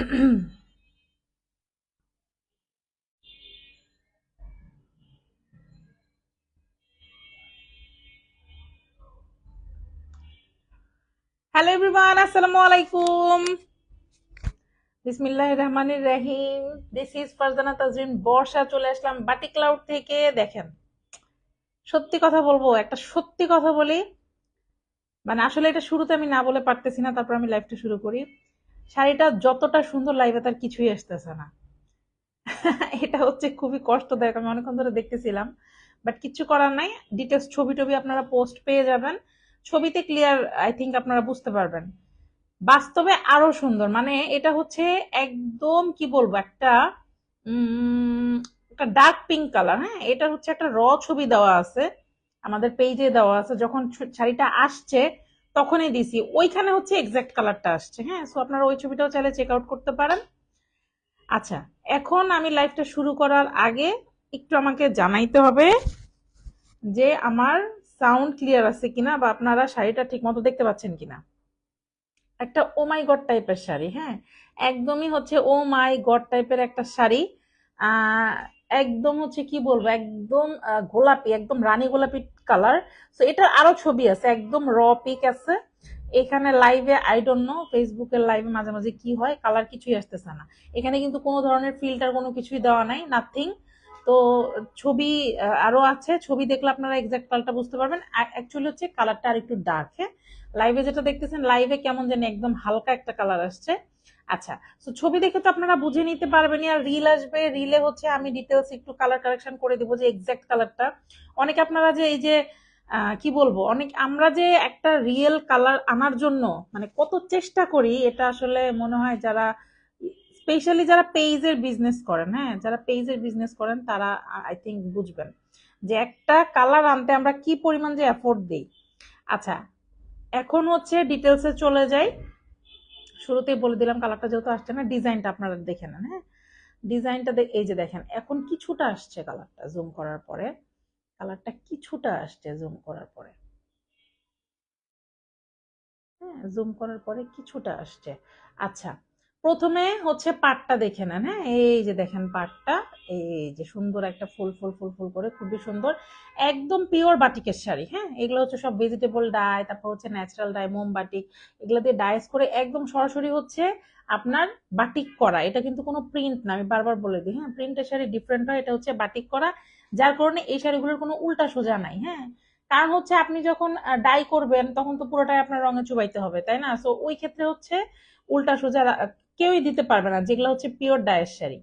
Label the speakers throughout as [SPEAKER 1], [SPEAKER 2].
[SPEAKER 1] Hello everyone আসসালামু আলাইকুম বিসমিল্লাহির রহমানির রহিম দিস ইজ ফারজানা তাজরিন বর্ষা চলে আসলাম বাটি ক্লাউড থেকে। দেখেন, সত্যি কথা বলব, একটা সত্যি কথা বলি। মানে আসলে এটা শুরুতে আমি না বলে পারতেছি না, তারপর আমি লাইভটা শুরু করি। শাড়িটা যতটা সুন্দর লাইভে তার কিছুই আসতেছে না। এটা হচ্ছে খুবই কষ্টদায়ক, আমি অনেকক্ষণ ধরে দেখতেছিলাম বাট কিছু করার নাই। ডিটেলস ছবি টবি আপনারা পোস্ট পেয়ে যাবেন। ছবিতে ক্লিয়ার আই থিংক আপনারা বুঝতে পারবেন। বাস্তবে আরও সুন্দর মানে এটা হচ্ছে একদম কি বলব, একটা একটা ডার্ক পিঙ্ক কালার হ্যাঁ? এটা হচ্ছে একটা র ছবি দেওয়া আছে, আমাদের পেজে দেওয়া আছে, যখন শাড়িটা আসছে তখনই দিছি। ওইখানে হচ্ছে এক্সাক্ট কালারটা আসছে হ্যাঁ? সো আপনারা ওই ছবিটাও চাইলে চেক আউট করতে পারেন। আচ্ছা এখন আমি লাইভটা শুরু করার আগে একটু আমাকে জানাইতে হবে যে আমার সাউন্ড ক্লিয়ার আছে কিনা বা আপনারা শাড়িটা ঠিক মতো দেখতে পাচ্ছেন কিনা। একটা ও মাই গড টাইপের শাড়ি হ্যাঁ? একদমই হচ্ছে ও মাই গড টাইপের একটা শাড়ি। একদম হচ্ছে কি বলব একদম গোলাপি একদম রানী গোলাপি কালার তো এটার আরও ছবি আছে একদম র পিক আছে। এখানে লাইভে আই ডোন্ট নো ফেসবুকের লাইভে মাঝে মাঝে কি হয় কালার কিছুই আসতেছে না। এখানে কিন্তু কোনো ধরনের ফিল্টার কোনো কিছুই দেওয়া নাই নাথিং তো ছবি আহ, আরও আছে ছবি দেখলে আপনারা এক্সাক্ট কালারটা বুঝতে পারবেন। অ্যাকচুয়ালি হচ্ছে কালারটা আর একটু ডার্ক হ্যাঁ লাইভে যেটা দেখতেছেন লাইভে কেমন যেন একদম হালকা একটা কালার আসছে। আচ্ছা তো ছবি দেখে তো আপনারা বুঝে নিতে পারবেন আর রিল আসবে রিলে হচ্ছে আমি ডিটেলস একটু কালার কারেকশন করে দেবো যে এক্সাক্ট কালারটা অনেক আপনারা যে এই যে কি বলব, অনেক, আমরা যে একটা রিয়েল কালার আনার জন্য মানে কত চেষ্টা করি, এটা আসলে মনে হয় যারা স্পেশালি যারা পেজের বিজনেস করেন হ্যাঁ যারা পেজের বিজনেস করেন, তারা আই থিঙ্ক বুঝবেন যে একটা কালার আনতে আমরা কি পরিমাণ যে এফোর্ট দিই। আচ্ছা এখন হচ্ছে ডিটেলসে চলে যাই। শুরুতেই বলে দিলাম কালারটা যেহেতু আসছে না, ডিজাইনটা আপনারা দেখে নেন হ্যাঁ? ডিজাইনটা এই যে দেখেন, এখন কিছুটা আসছে কালারটা জুম করার পরে। কালারটা কিছুটা আসছে জুম করার পরে। হ্যাঁ জুম করার পরে কিছুটা আসছে। আচ্ছা প্রথমে হচ্ছে পাটটা দেখে নেন হ্যাঁ? এই যে দেখেন পাটটা, এই যে সুন্দর একটা ফুল ফুল ফুল ফুল করে খুবই সুন্দর, একদম পিওর বাটিকের শাড়ি হ্যাঁ? এগুলো হচ্ছে সব ভেজিটেবল ডাই তারপর হচ্ছে ন্যাচারাল ডাই মোম বাটিক এগুলো দিয়ে ডাইস করে একদম সরাসরি হচ্ছে আপনার বাটিক করা। এটা কিন্তু কোনো প্রিন্ট না, আমি বারবার বলে দিই হ্যাঁ? প্রিন্টের শাড়ি ডিফারেন্ট হয়, এটা হচ্ছে বাটিক করা, যার কারণে এই শাড়িগুলোর কোনো উল্টা সোজা নাই হ্যাঁ? কারণ হচ্ছে আপনি যখন ডাই করবেন, তখন তো পুরোটাই আপনার রঙে চুবাইতে হবে, তাই না? সো ওই ক্ষেত্রে হচ্ছে উল্টা সোজা কেউই দিতে পারবে না, যেগুলো হচ্ছে পিওর ডায়ের শাড়ি।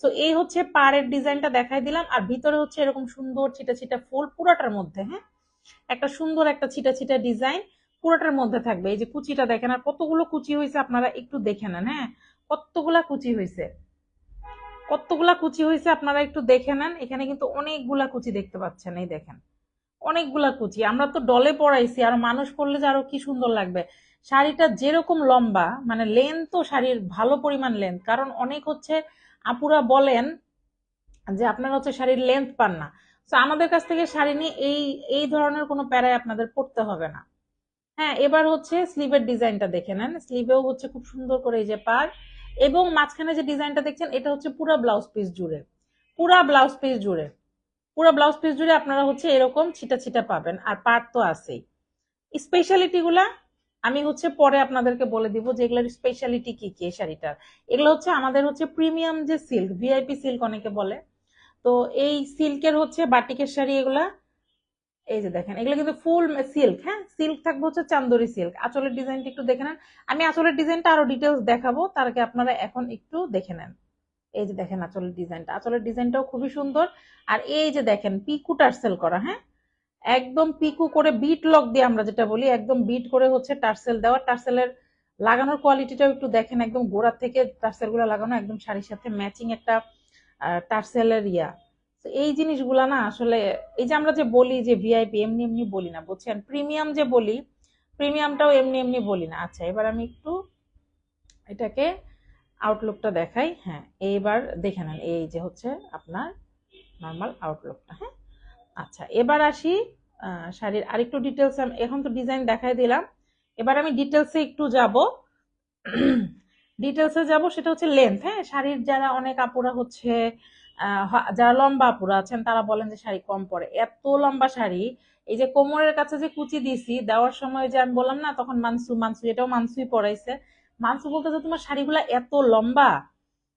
[SPEAKER 1] সো এই হচ্ছে পাড়ের ডিজাইনটা দেখাই দিলাম, আর ভিতরে হচ্ছে এরকম সুন্দর ছিটা ছিটা ফুল, পুরোটার মধ্যে হ্যাঁ? একটা সুন্দর একটা ছিটা ছিটা ডিজাইন, পুরোটার মধ্যে থাকবে। এই যে কুচিটা দেখেন, আর কতগুলো কুচি হয়েছে আপনারা একটু দেখে নেন হ্যাঁ? কতগুলা কুচি হয়েছে? কতগুলা কুচি হয়েছে আপনারা একটু দেখে নেন, এখানে কিন্তু অনেকগুলা কুচি দেখতে পাচ্ছেন, এই দেখেন। অনেকগুলা কুচি, আমরা তো ডলে পড়াইছি আর মানুষ পরলে যে আরও কি সুন্দর লাগবে। শাড়িটা যেরকম লম্বা মানে লেন্থ তো শাড়ির ভালো পরিমাণ লেন্থ কারণ অনেক হচ্ছে আপুরা বলেন যে আপনারা হচ্ছে শাড়ির লেন্থ পান না। তো আমাদের কাছ থেকে শাড়ি নিয়ে এই এই ধরনের কোনো প্যারায় আপনাদের পড়তে হবে না। হ্যাঁ এবার হচ্ছে স্লিভের ডিজাইনটা দেখে নেন। স্লিভেও হচ্ছে খুব সুন্দর করে এই যে পার এবং মাঝখানে যে ডিজাইনটা দেখছেন, এটা হচ্ছে পুরা ব্লাউজ পিস জুড়ে। পুরা ব্লাউজ পিস জুড়ে। পুরো ব্লাউজ পিস জুড়ে আপনারা হচ্ছে এরকম ছিটা ছিটা পাবেন, আর পার্ট তো আছেই। স্পেশালিটি গুলা আমি হচ্ছে পরে আপনাদেরকে বলে দিব যে এগুলোর স্পেশালিটি কি কি শাড়িটার। এগুলো হচ্ছে আমাদের হচ্ছে প্রিমিয়াম যে সিল্ক ভিআইপি সিল্ক অনেকে বলে। তো এই সিল্কের হচ্ছে বাটিকের শাড়ি এগুলা, এই যে দেখেন, এগুলো কিন্তু ফুল সিল্ক হ্যাঁ? সিল্ক থাকবে হচ্ছে চান্দরি সিল্ক আঁচলের ডিজাইনটা একটু দেখে নেন। আমি আঁচলের ডিজাইনটা আরও ডিটেলস দেখাবো, তার আগে আপনারা এখন একটু দেখে নেন। এই যে দেখেন আঁচলের ডিজাইনটা। আঁচলের ডিজাইনটাও খুবই সুন্দর। আর এই যে দেখেন পিকু টার্সেল করা হ্যাঁ? একদম পিকু করে বিট লক দিয়ে আমরা যেটা বলি, একদম বিট করে হচ্ছে টার্সেল দেওয়া। টার্সেলের লাগানোর কোয়ালিটিটাও একটু দেখেন, একদম গোড়া থেকে টার্সেলগুলো লাগানো, একদম শাড়ির সাথে ম্যাচিং একটা টার্সেলের ইয়া। তো এই জিনিসগুলা না আসলে, এই যে আমরা যে বলি যে ভিআইপি এমনি এমনি বলি না, বুঝছেন? প্রিমিয়াম যে বলি প্রিমিয়ামটাও এমনি এমনি বলি না। আচ্ছা এবার আমি একটু এটাকে আউটলুকটা দেখাই। হ্যাঁ এইবার দেখে নেন, এই যে হচ্ছে আপনার নর্মাল আউটলুকটা হ্যাঁ? আচ্ছা এবার আসি শাড়ির আরেকটু ডিটেলস এখন তো ডিজাইন দেখাই দিলাম। এবার আমি ডিটেলসে একটু যাব। ডিটেলসে যাব সেটা হচ্ছে লেন্থ হ্যাঁ? শাড়ির যারা অনেক আপুরা হচ্ছে যারা লম্বা আপুরা আছেন, তারা বলেন যে শাড়ি কম পরে। এত লম্বা শাড়ি, এই যে কোমরের কাছে যে কুচি দিছি, দেওয়ার সময় যে আমি বললাম না, তখন মানসু মানসু, এটাও মানসুই পরাইছে। মানসু বলতেছে, তোমার শাড়িগুলা এত লম্বা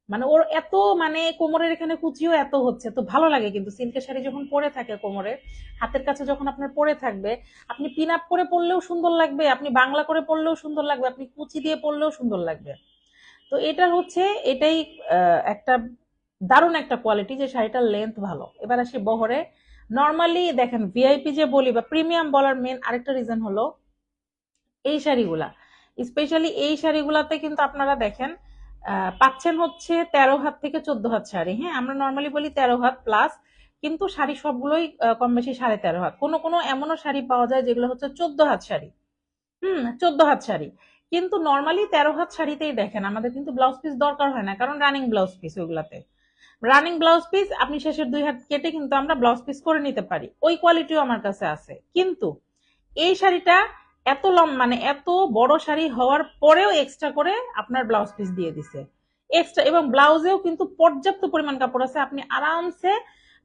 [SPEAKER 1] মানে ওর এত মানে কোমরের এখানে কুচিও এত হচ্ছে, তো ভালো লাগে কিন্তু। সিল্কের শাড়ি যখন পরে থাকে কোমরে, হাতের কাছে যখন আপনার পরে থাকবে, আপনি পিন আপ করে পরলেও সুন্দর লাগবে, আপনি বাংলা করে পরলেও সুন্দর লাগবে, আপনি কুচি দিয়ে পরলেও সুন্দর লাগবে। তো এটা হচ্ছে, এটাই একটা দারুণ একটা কোয়ালিটি যে শাড়িটার লেন্থ ভালো। এবার আসি বহরে। নর্মালি দেখেন ভিআইপি যে বলি বা প্রিমিয়াম বলার মেন আরেকটা রিজন হলো, এই শাড়িগুলা। স্পেশালি এই শাড়িগুলাতে কিন্তু আপনারা দেখেন পাচ্ছেন হচ্ছে তেরো হাত থেকে চোদ্দ হাত শাড়ি। হ্যাঁ আমরা নর্মালি বলি তেরো হাত প্লাস কিন্তু শাড়ি সবগুলোই কম বেশি সাড়ে তেরো হাত। কোনো কোনো এমনও শাড়ি পাওয়া যায় যেগুলো হচ্ছে চোদ্দ হাত শাড়ি। হুম, চোদ্দ হাত শাড়ি। কিন্তু নর্মালি তেরো হাত শাড়িতেই দেখেন, আমাদের কিন্তু ব্লাউজ পিস দরকার হয় না, কারণ রানিং ব্লাউজ পিস ওইগুলাতে। রানিং ব্লাউজ পিস আপনি শেষের দুই হাত কেটে কিন্তু আমরা ব্লাউজ পিস করে নিতে পারি। ওই কোয়ালিটিও আমার কাছে আছে। কিন্তু এই শাড়িটা এত লম মানে এত বড় শাড়ি হওয়ার পরেও এক্সট্রা করে আপনার ব্লাউজ পিস দিয়ে দিছে। এক্সট্রা এবং ব্লাউজেও কিন্তু পর্যাপ্ত পরিমাণ কাপড় আছে, আপনি আরামসে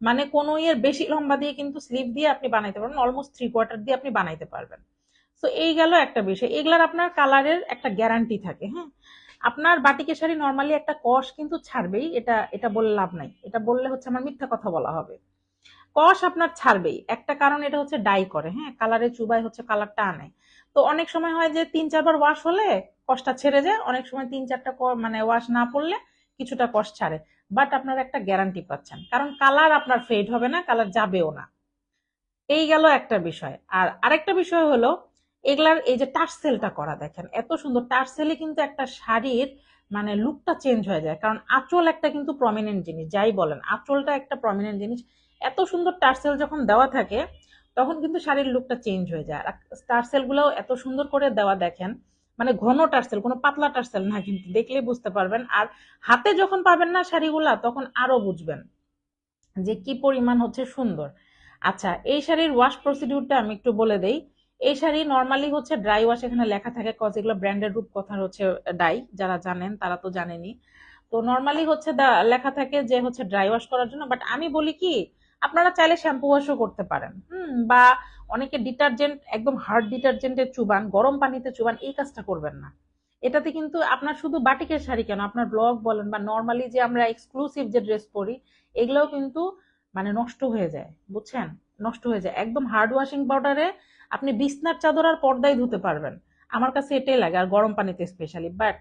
[SPEAKER 1] মানে কোনো ইয়ের বেশি লম্বা দিয়ে কিন্তু স্লিভ দিয়ে আপনি বানাইতে পারবেন অলমোস্ট থ্রি কোয়ার্টার দিয়ে আপনি বানাইতে পারবেন। তো এই গেল একটা বিষয়। এগুলার আপনার কালারের একটা গ্যারান্টি থাকে হ্যাঁ? আপনার বাটিকের শাড়ি নর্মালি একটা কষ কিন্তু ছাড়বেই, এটা এটা বললে লাভ নাই। এটা বললে হচ্ছে আমার মিথ্যা কথা বলা হবে। কষ আপনার ছাড়বেই। একটা কারণ এটা হচ্ছে ডাই করে হ্যাঁ? কালারে চুবাই হচ্ছে কালারটা আনে। তো অনেক সময় হয় যে তিন চারবার ওয়াশ হলে কষটা ছেড়ে যায়, অনেক সময় তিন চারটা মানে ওয়াশ না পড়লে কিছুটা কষ ছাড়ে। বাট আপনার একটা গ্যারান্টি পাচ্ছেন, কারণ কালার আপনার ফেড হবে না কালার যাবেও না। এই গেল একটা বিষয়। আর আরেকটা বিষয় হলো, এগুলার এই যে টার্সেলটা করা দেখেন, এত সুন্দর টার্সেলে কিন্তু একটা শাড়ির মানে লুকটা চেঞ্জ হয়ে যায়। কারণ আঁচল একটা কিন্তু প্রমিনেন্ট জিনিস, যাই বলেন, আঁচলটা একটা প্রমিনেন্ট জিনিস। এত সুন্দর টার্সেল যখন দেওয়া থাকে তখন কিন্তু শাড়ির লুকটা চেঞ্জ হয়ে যায়। আর টার্সেলগুলো এত সুন্দর করে দেওয়া দেখেন মানে ঘন টার্সেল কোনো পাতলা টার্সেল না কিন্তু দেখলে বুঝতে পারবেন। আর হাতে যখন পাবেন না শাড়িগুলা, তখন আরও বুঝবেন যে কি পরিমাণ হচ্ছে সুন্দর। আচ্ছা এই শাড়ির ওয়াশ প্রসিডিউরটা আমি একটু বলে দেই। এই শাড়ি নর্মালি হচ্ছে ড্রাই ওয়াশ এখানে লেখা থাকে কজ এগুলো ব্র্যান্ডের রূপ কথা হচ্ছে ডাই যারা জানেন তারা তো জানেনই। তো নর্মালি হচ্ছে লেখা থাকে যে হচ্ছে ড্রাই ওয়াশ করার জন্য বাট আমি বলি কি আপনারা চাইলে শ্যাম্পু ওয়াশও করতে পারেন। হুম, বা অনেকে ডিটারজেন্ট একদম হার্ড ডিটারজেন্টে চুবান, গরম পানিতে চুবান, এই কাজটা করবেন না। এটাতে কিন্তু আপনার শুধু বাটিকের শাড়ি কেন, আপনার ব্লগ বলেন বা নর্মালি যে আমরা এক্সক্লুসিভ যে ড্রেস পরি, এগুলোও কিন্তু মানে নষ্ট হয়ে যায়, বুঝছেন? নষ্ট হয়ে যায়। একদম হার্ড ওয়াশিং পাউডারে আপনি বিছনার চাদর আর পর্দায় ধুতে পারবেন। আমার কাছে এটাই লাগে, আর গরম পানিতে স্পেশালি বাট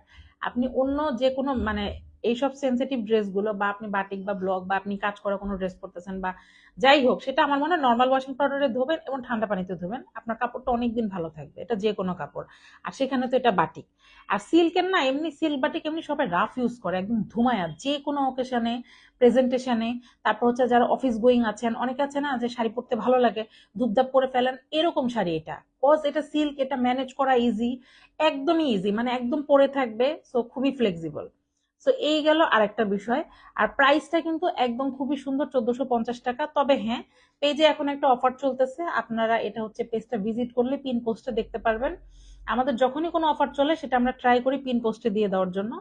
[SPEAKER 1] আপনি অন্য যে কোনো মানে এইসব সেন্সিটিভ ড্রেসগুলো বা আপনি বাটিক বা ব্লক বা আপনি কাজ করা কোনো ড্রেস পরতেছেন বা যাই হোক, সেটা আমার মনে হয় নর্মাল ওয়াশিং পাউডারে ধোবেন এবং ঠান্ডা পানিতে ধোবেন। আপনার কাপড়টা অনেকদিন ভালো থাকবে, এটা যে কোনো কাপড়। আর সেখানে তো এটা বাটিক আর সিল্কের না, এমনি সিল্ক বাটিক এমনি সবাই রাফ ইউজ করে, একদম ধুমায়া, যে কোনো অকেশনে প্রেজেন্টেশনে তারপর হচ্ছে যারা অফিস গোয়িং আছেন, অনেকে আছে না যে শাড়ি পরতে ভালো লাগে, ধুপধাপ করে ফেলেন, এরকম শাড়ি এটা। কজ এটা সিল্ক এটা ম্যানেজ করা ইজি একদমই ইজি মানে একদম পরে থাকবে সো খুবই ফ্লেক্সিবল সো এই গেল আরেকটা বিষয়। আর প্রাইসটা কিন্তু একদম খুবই সুন্দর, চোদ্দশো পঞ্চাশ টাকা। তবে হ্যাঁ পেজে এখন একটা অফার চলতেছে। আপনারা এটা হচ্ছে পেজটা ভিজিট করলে পিন পোস্টে দেখতে পারবেন। আমাদের যখনই কোনো অফার চলে, সেটা আমরা ট্রাই করি পিন পোস্টে দিয়ে দেওয়ার জন্য।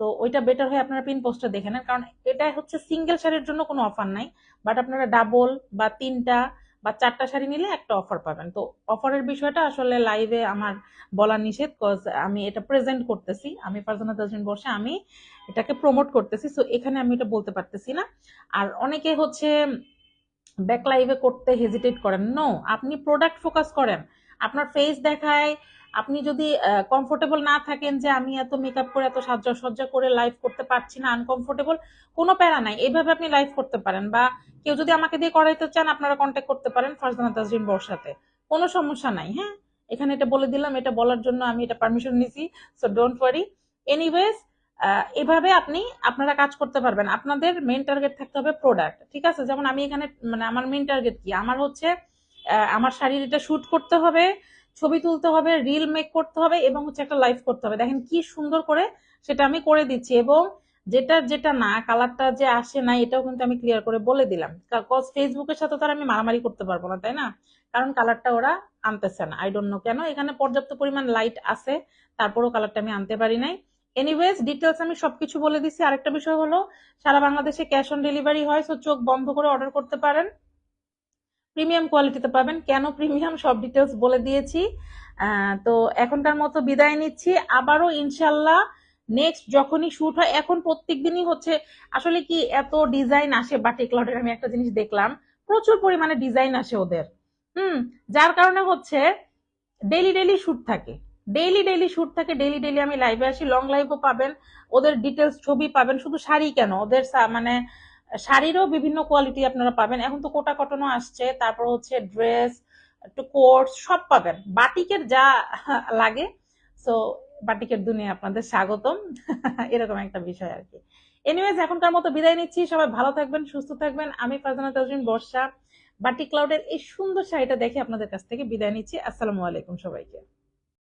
[SPEAKER 1] তো ওইটা বেটার হয় আপনারা পিন পোস্টে দেখে নেন। কারণ এটা হচ্ছে সিঙ্গেল শাড়ির জন্য কোনো অফার নাই। বাট আপনারা ডাবল বা তিনটা বা চারটা শাড়ি নিলে একটা অফার পাবেন। তো অফারের বিষয়টা আসলে লাইভে আমার বলা নিষেধ কজ আমি এটা প্রেজেন্ট করতেছি। আমি ফারজানা তাজরিন বসে আমি এটাকে প্রমোট করতেছি। সো এখানে আমি এটা বলতে পারতেছি না। আর অনেকে হচ্ছে ব্যাক লাইভে করতে হেজিটেট করেন। নো আপনি প্রোডাক্ট ফোকাস করেন। আপনার ফেস দেখায় আপনি যদি কমফোর্টেবল না থাকেন যে আমি এত মেকআপ করে, এত সাজসজ্জা করে লাইভ করতে পারছি না আনকমফোর্টেবল কোনো প্যারা নাই। এইভাবে আপনি লাইভ করতে পারেন বা কেউ যদি আমাকে দিয়ে করাইতে চান, আপনারা কন্ট্যাক্ট করতে পারেন ফারজানা তাজরিন বর্ষাতে কোনো সমস্যা নাই হ্যাঁ? এখানে এটা বলে দিলাম, এটা বলার জন্য আমি এটা পারমিশন নিছি সো ডোন্ট ওয়ারি এনিওয়েজ এভাবে আপনি, আপনারা কাজ করতে পারবেন। আপনাদের মেন টার্গেট থাকতে হবে প্রোডাক্ট ঠিক আছে? যেমন আমি এখানে মানে আমার মেন টার্গেট কি? আমার হচ্ছে আমার শাড়ির এটা শুট করতে হবে ছবি তুলতে হবে রিল মেক করতে হবে এবং হচ্ছে একটা লাইভ করতে হবে। দেখেন কি সুন্দর করে সেটা আমি করে দিচ্ছি এবং যেটা যেটা না কালারটা যে আসে না, এটাও কিন্তু আমি ক্লিয়ার করে বলে দিলাম। ফেসবুকের সাথে তো আর আমি মারামারি করতে পারব না, তাই না? কারণ কালারটা ওরা আনতেছে না। আই ডোন্ট নো কেন। এখানে পর্যাপ্ত পরিমাণ লাইট আছে, তারপরও কালারটা আমি আনতে পারি নাই। এনিওয়েজ ডিটেলস আমি সবকিছু বলে দিচ্ছি আরেকটা বিষয় হলো, সারা বাংলাদেশে ক্যাশ অন ডেলিভারি হয় সো চোখ বন্ধ করে অর্ডার করতে পারেন। প্রিমিয়াম কোয়ালিটিতে পাবেন। কেন প্রিমিয়াম সব ডিটেলস বলে দিয়েছি। তো এখনকার মতো বিদায় নিচ্ছি। আবারও ইনশাল্লাহ নেক্সট যখনই শ্যুট হয়, এখন প্রত্যেক দিনই হচ্ছে, আসলে কি এত ডিজাইন আসে বাটিক লটের আমি একটা জিনিস দেখলাম, প্রচুর পরিমাণে ডিজাইন আসে ওদের। হুম, যার কারণে হচ্ছে ডেইলি ডেইলি শ্যুট থাকে। ডেইলি ডেইলি শ্যুট থাকে ডেইলি ডেইলি আমি লাইভে আসি লং লাইভও পাবেন। ওদের ডিটেলস ছবি পাবেন, শুধু শাড়ি কেন? ওদের মানে শাড়িরও বিভিন্ন কোয়ালিটি আপনারা পাবেন। এখন তো কোটা কটনও আসছে, তারপর হচ্ছে ড্রেস একটু কোট সব পাবেন। বাটিকের যা লাগে সো বাটিকের দুনিয়া আপনাদের স্বাগতম। এরকম একটা বিষয় আর কি। এনিওয়েজ এখনকার মতো বিদায় নিচ্ছি। সবাই ভালো থাকবেন, সুস্থ থাকবেন। আমি ফারজানা তাজরিন বর্ষা। বাটিক ক্লাউডের এই সুন্দর শাড়িটা দেখে আপনাদের কাছ থেকে বিদায় নিচ্ছি। আসসালামু আলাইকুম সবাইকে।